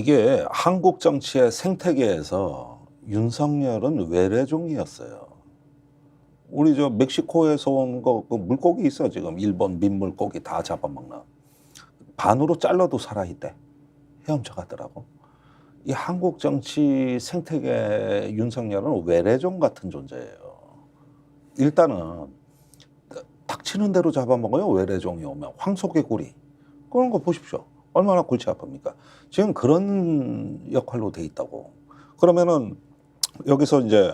이게 한국 정치의 생태계에서 윤석열은 외래종이었어요. 우리 저 멕시코에서 온 거 그 물고기 있어 지금 일본 민물고기 다 잡아먹는 반으로 잘라도 살아있대 헤엄쳐 가더라고. 이 한국 정치 생태계 윤석열은 외래종 같은 존재예요. 일단은 닥치는 대로 잡아먹어요 외래종이 오면 황소개구리 그런 거 보십시오 얼마나 골치 아픕니까? 지금 그런 역할로 돼 있다고. 그러면은 여기서 이제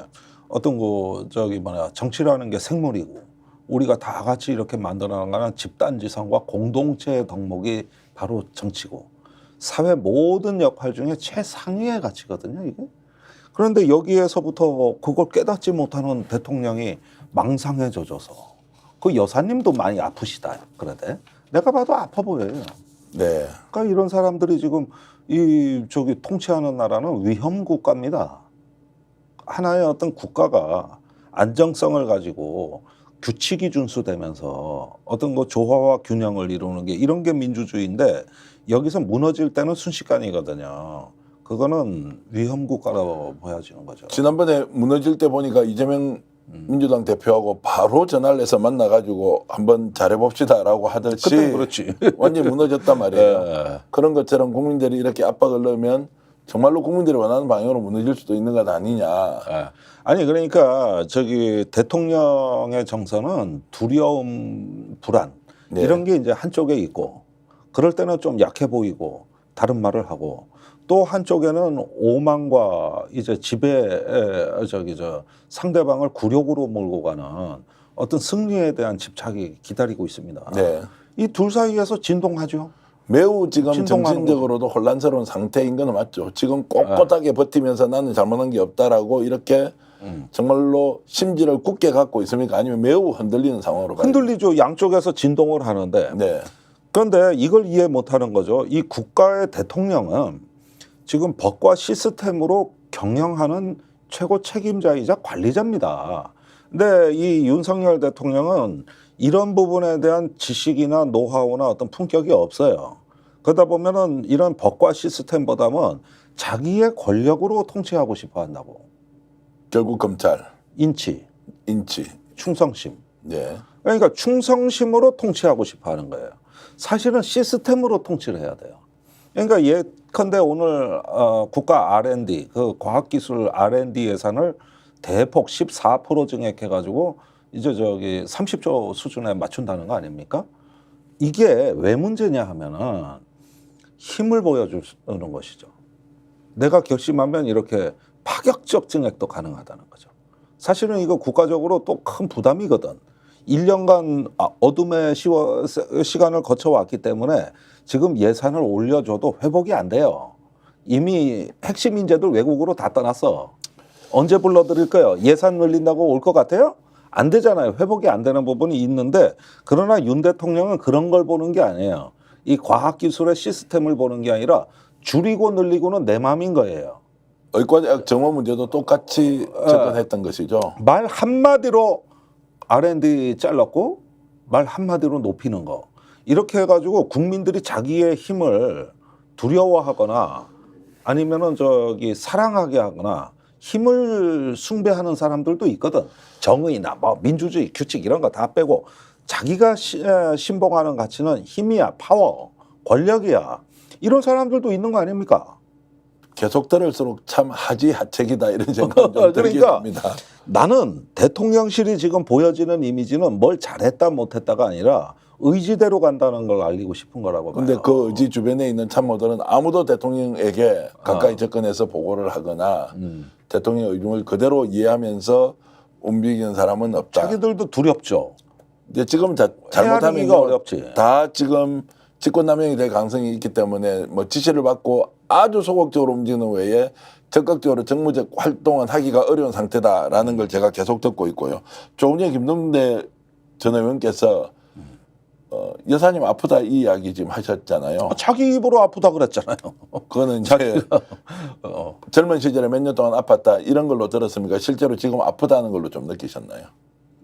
어떤 거 저기 뭐냐 정치라는 게 생물이고 우리가 다 같이 이렇게 만들어 나가는 집단지성과 공동체의 덕목이 바로 정치고 사회 모든 역할 중에 최상위의 가치거든요 이게. 그런데 여기에서부터 그걸 깨닫지 못하는 대통령이 망상에 젖어서 그 여사님도 많이 아프시다 그러대. 내가 봐도 아파 보여요 네. 그러니까 이런 사람들이 지금 이 저기 통치하는 나라는 위험 국가입니다. 하나의 어떤 국가가 안정성을 가지고 규칙이 준수되면서 어떤 거 조화와 균형을 이루는 게 이런 게 민주주의인데 여기서 무너질 때는 순식간이거든요. 그거는 위험 국가로 보여지는 거죠. 지난번에 무너질 때 보니까 이재명 음. 민주당 대표하고 바로 전화를 해서 만나가지고 한번 잘해봅시다라고 하듯이 그렇지. 완전히 무너졌단 말이에요. 예. 그런 것처럼 국민들이 이렇게 압박을 넣으면 정말로 국민들이 원하는 방향으로 무너질 수도 있는 것 아니냐. 예. 아니 그러니까 저기 대통령의 정서는 두려움, 불안 네. 이런 게 이제 한쪽에 있고 그럴 때는 좀 약해 보이고 다른 말을 하고 또 한쪽에는 오만과 이제 지배 에, 저기 저 상대방을 굴욕으로 몰고 가는 어떤 승리에 대한 집착이 기다리고 있습니다. 네. 이 둘 사이에서 진동하죠. 매우 지금 정신적으로도 혼란스러운 상태인 건 맞죠. 지금 꼿꼿하게 버티면서 나는 잘못한 게 없다라고 이렇게 음. 정말로 심지를 굳게 갖고 있습니까? 아니면 매우 흔들리는 상황으로 가요? 흔들리죠. 양쪽에서 진동을 하는데 네. 그런데 이걸 이해 못하는 거죠. 이 국가의 대통령은 지금 법과 시스템으로 경영하는 최고 책임자이자 관리자입니다. 근데 이 윤석열 대통령은 이런 부분에 대한 지식이나 노하우나 어떤 품격이 없어요. 그러다 보면은 이런 법과 시스템보다는 자기의 권력으로 통치하고 싶어 한다고. 결국 검찰, 인치, 인치. 충성심. 네. 그러니까 충성심으로 통치하고 싶어 하는 거예요. 사실은 시스템으로 통치를 해야 돼요. 그러니까 예컨대 오늘 어, 국가 R&D 그 과학기술 R&D 예산을 대폭 14% 증액해 가지고 이제 저기 30조 수준에 맞춘다는 거 아닙니까? 이게 왜 문제냐 하면은 힘을 보여주는 것이죠. 내가 결심하면 이렇게 파격적 증액도 가능하다는 거죠. 사실은 이거 국가적으로 또 큰 부담이거든. 1년간 아, 어둠의 시워, 시간을 거쳐왔기 때문에 지금 예산을 올려줘도 회복이 안 돼요. 이미 핵심 인재들 외국으로 다 떠났어. 언제 불러드릴 거예요? 예산 늘린다고 올 것 같아요? 안 되잖아요. 회복이 안 되는 부분이 있는데 그러나 윤 대통령은 그런 걸 보는 게 아니에요. 이 과학기술의 시스템을 보는 게 아니라 줄이고 늘리고는 내 맘인 거예요. 의과대학 정원 문제도 똑같이 어. 접근했던 것이죠. 말 한마디로 R&D 잘랐고 말 한마디로 높이는 거. 이렇게 해가지고 국민들이 자기의 힘을 두려워하거나 아니면은 저기 사랑하게 하거나 힘을 숭배하는 사람들도 있거든. 정의나 뭐 민주주의 규칙 이런 거 다 빼고 자기가 신봉하는 가치는 힘이야 파워 권력이야. 이런 사람들도 있는 거 아닙니까? 계속 들을수록 참 하지 하책이다 이런 생각이 좀 들게 그러니까 됩니다. 나는 대통령실이 지금 보여지는 이미지는 뭘 잘했다 못했다가 아니라 의지대로 간다는 걸 알리고 싶은 거라고 봐요. 근데 그 의지 주변에 있는 참모들은 아무도 대통령에게 가까이 어. 접근해서 보고를 하거나 음. 대통령의 의중을 그대로 이해하면서 움직이는 사람은 없다. 자기들도 두렵죠. 근데 지금 자, 헤아리기가 잘못하면 어렵지. 다 지금 직권남용이 될 가능성이 있기 때문에 뭐 지시를 받고 아주 소극적으로 움직이는 외에 적극적으로 정무적 활동은 하기가 어려운 상태다라는 걸 제가 계속 듣고 있고요. 조금 전에 김동대 전 의원께서 어, 여사님 아프다 이 이야기 지금 하셨잖아요. 자기 입으로 아프다 그랬잖아요. 그거는 이제 어. 젊은 시절에 몇 년 동안 아팠다 이런 걸로 들었습니까? 실제로 지금 아프다는 걸로 좀 느끼셨나요?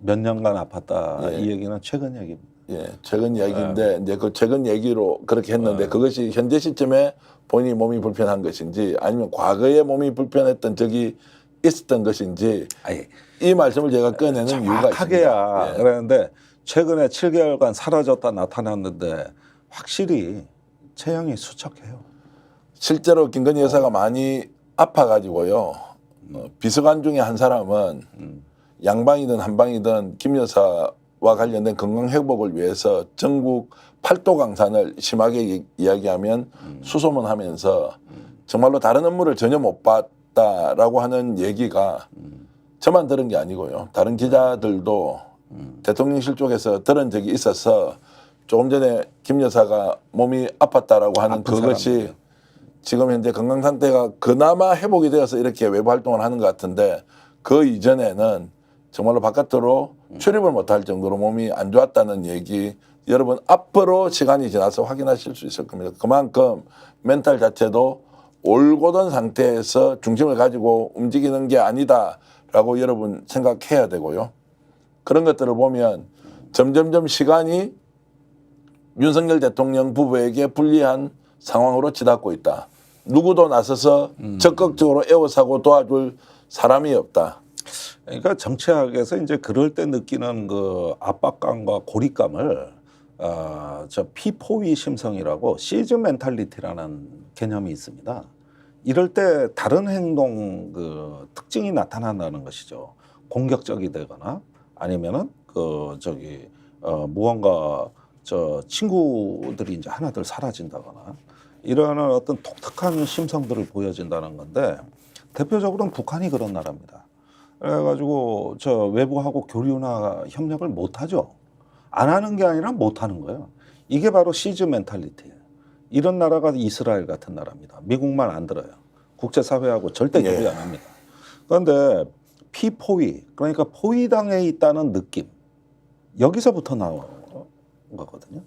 몇 년간 아팠다 예. 이 얘기는 최근 얘기입니다. 예, 최근 이야기인데 이제 그 최근 얘기로 그렇게 했는데 그것이 현재 시점에 본인이 몸이 불편한 것인지 아니면 과거에 몸이 불편했던 적이 있었던 것인지 아니 이 말씀을 제가 꺼내는 이유가 있습니다. 정확하게야 예. 그랬는데 최근에 7개월간 사라졌다 나타났는데 확실히 체형이 수척해요. 실제로 김건희 여사가 많이 아파가지고요. 어, 비서관 중에 한 사람은 양방이든 한방이든 김 여사 와 관련된 건강 회복을 위해서 전국 팔도 강산을 심하게 이- 이야기하면 수소문하면서 정말로 다른 업무를 전혀 못 봤다라고 하는 얘기가 저만 들은 게 아니고요. 다른 기자들도 대통령실 쪽에서 들은 적이 있어서 조금 전에 김 여사가 몸이 아팠다라고 하는 그것이 사람들이요. 지금 현재 건강 상태가 그나마 회복이 되어서 이렇게 외부 활동을 하는 것 같은데 그 이전에는 정말로 바깥으로 출입을 못할 정도로 몸이 안 좋았다는 얘기 여러분 앞으로 시간이 지나서 확인하실 수 있을 겁니다. 그만큼 멘탈 자체도 올곧은 상태에서 중심을 가지고 움직이는 게 아니다라고 여러분 생각해야 되고요. 그런 것들을 보면 점점점 시간이 윤석열 대통령 부부에게 불리한 상황으로 치닫고 있다. 누구도 나서서 적극적으로 에워싸고 도와줄 사람이 없다. 그러니까 정치학에서 이제 그럴 때 느끼는 그 압박감과 고립감을 어, 저 피포위 심성이라고 시즈 멘탈리티라는 개념이 있습니다. 이럴 때 다른 행동 그 특징이 나타난다는 것이죠. 공격적이 되거나 아니면은 그 저기 어 무언가 저 친구들이 이제 하나둘 사라진다거나 이러한 어떤 독특한 심성들을 보여진다는 건데 대표적으로는 북한이 그런 나라입니다. 그래가지고 저 외부하고 교류나 협력을 못 하죠. 안 하는 게 아니라 못 하는 거예요. 이게 바로 시즈 멘탈리티예요. 이런 나라가 이스라엘 같은 나라입니다. 미국만 안 들어요. 국제사회하고 절대 예. 교류 안 합니다. 그런데 피포위 그러니까 포위당해 있다는 느낌 여기서부터 나온 거거든요.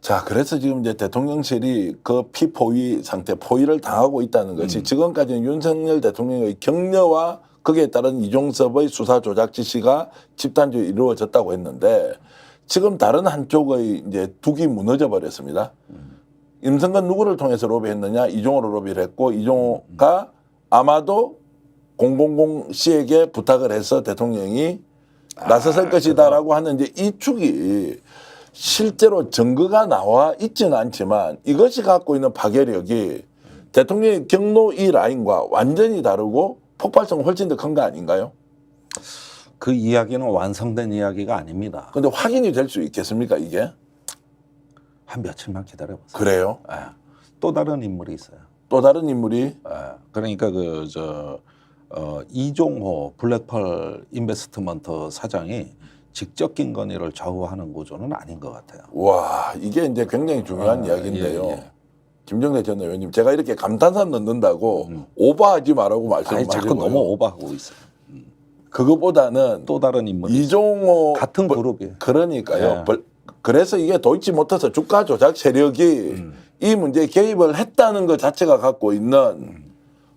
자, 그래서 지금 이제 대통령실이 그 피포위 상태, 포위를 당하고 있다는 것이 지금까지는 윤석열 대통령의 격려와 거기에 따른 이종섭의 수사 조작 지시가 집단적으로 이루어졌다고 했는데 지금 다른 한쪽의 이제 둑이 무너져 버렸습니다. 임성근 누구를 통해서 로비했느냐? 이종호를 로비를 했고 이종호가 아마도 000 씨에게 부탁을 해서 대통령이 나섰을 것이다라고 하는 이제 이 축이 실제로 증거가 나와 있지는 않지만 이것이 갖고 있는 파괴력이 대통령의 경로 이 라인과 완전히 다르고 폭발성 훨씬 더 큰 거 아닌가요? 그 이야기는 완성된 이야기가 아닙니다. 근데 확인이 될 수 있겠습니까 이게? 한 며칠만 기다려보세요. 그래요? 예. 또 다른 인물이 있어요. 또 다른 인물이 예. 그러니까 그 저 어, 이종호 블랙펄 인베스트먼트 사장이 직접 김건희를 좌우하는 구조는 아닌 것 같아요. 와 이게 이제 굉장히 중요한 아, 이야기인데요. 예, 예. 김정대 전 의원님 제가 이렇게 감탄사 넣는다고 오버하지 말라고 아니 말씀하시고요. 자꾸 너무 오버하고 있어요. 그거보다는 또 다른 인물이 이종호 같은 벌- 그룹이에요. 그러니까요. 예. 벌- 그래서 이게 도이치모터스 주가 조작 세력이 음. 이 문제에 개입을 했다는 것 자체가 갖고 있는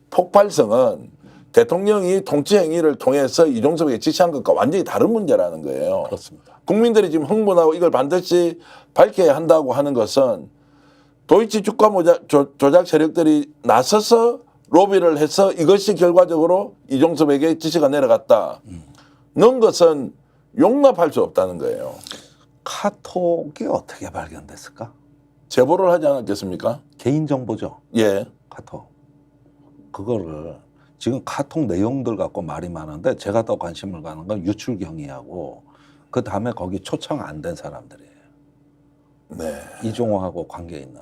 폭발성은 대통령이 통치 행위를 통해서 이종섭에게 지시한 것과 완전히 다른 문제라는 거예요. 그렇습니다. 국민들이 지금 흥분하고 이걸 반드시 밝혀야 한다고 하는 것은 도이치 주가 모자- 조- 조작 세력들이 나서서 로비를 해서 이것이 결과적으로 이종섭에게 지시가 내려갔다. 는 것은 용납할 수 없다는 거예요. 카톡이 어떻게 발견됐을까? 제보를 하지 않았겠습니까? 개인 정보죠. 예. 카톡. 그거를 지금 카톡 내용들 갖고 말이 많은데 제가 더 관심을 가는 건 유출 경위하고 그 다음에 거기 초청 안 된 사람들이에요. 네. 이종호하고 관계 있는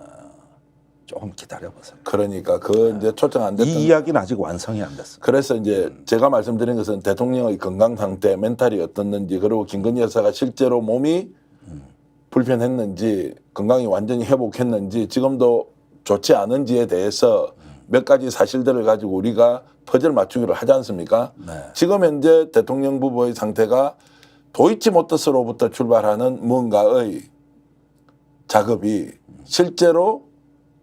조금 기다려 보세요. 그러니까 그 이제 초청 안 됐던 이 이야기는 아직 완성이 안 됐어요. 그래서 이제 제가 말씀드린 것은 대통령의 건강 상태, 멘탈이 어떻는지 그리고 김건희 여사가 실제로 몸이 불편했는지 건강이 완전히 회복했는지 지금도 좋지 않은지에 대해서 몇 가지 사실들을 가지고 우리가 퍼즐 맞추기를 하지 않습니까? 네. 지금 현재 대통령 부부의 상태가 도이치 모터스로부터 출발하는 뭔가의 작업이 실제로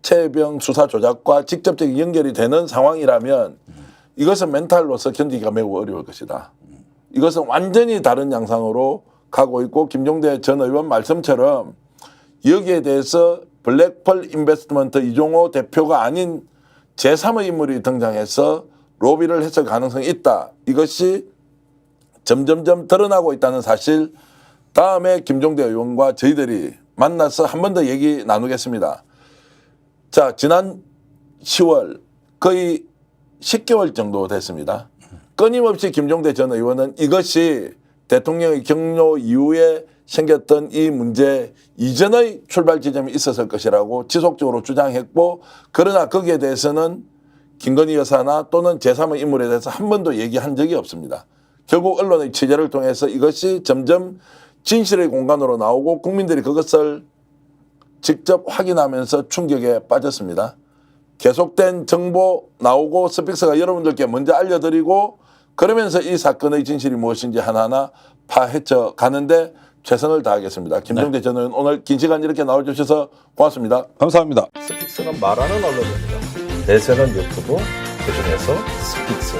최병 수사 조작과 직접적인 연결이 되는 상황이라면 이것은 멘탈로서 견디기가 매우 어려울 것이다. 이것은 완전히 다른 양상으로 가고 있고 김종대 전 의원 말씀처럼 여기에 대해서 블랙펄 인베스트먼트 이종호 대표가 아닌 제3의 인물이 등장해서 로비를 했을 가능성이 있다. 이것이 점점점 드러나고 있다는 사실 다음에 김종대 의원과 저희들이 만나서 한 번 더 얘기 나누겠습니다. 자, 지난 10월 거의 10개월 정도 됐습니다. 끊임없이 김종대 전 의원은 이것이 대통령의 경로 이후에 생겼던 이 문제 이전의 출발 지점이 있었을 것이라고 지속적으로 주장했고 그러나 거기에 대해서는 김건희 여사나 또는 제3의 인물에 대해서 한 번도 얘기한 적이 없습니다. 결국 언론의 취재를 통해서 이것이 점점 진실의 공간으로 나오고 국민들이 그것을 직접 확인하면서 충격에 빠졌습니다. 계속된 정보 나오고 스픽스가 여러분들께 먼저 알려드리고 그러면서 이 사건의 진실이 무엇인지 하나하나 파헤쳐 가는데 최선을 다하겠습니다. 김종대 전 의원 오늘 긴 시간 이렇게 나와주셔서 고맙습니다. 감사합니다. 스픽스는 말하는 언론입니다. 대세는 유튜브, 그중에서 스픽스.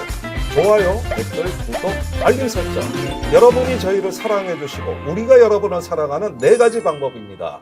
좋아요, 댓글, 구독, 알림 설정. 여러분이 저희를 사랑해 주시고 우리가 여러분을 사랑하는 네 가지 방법입니다.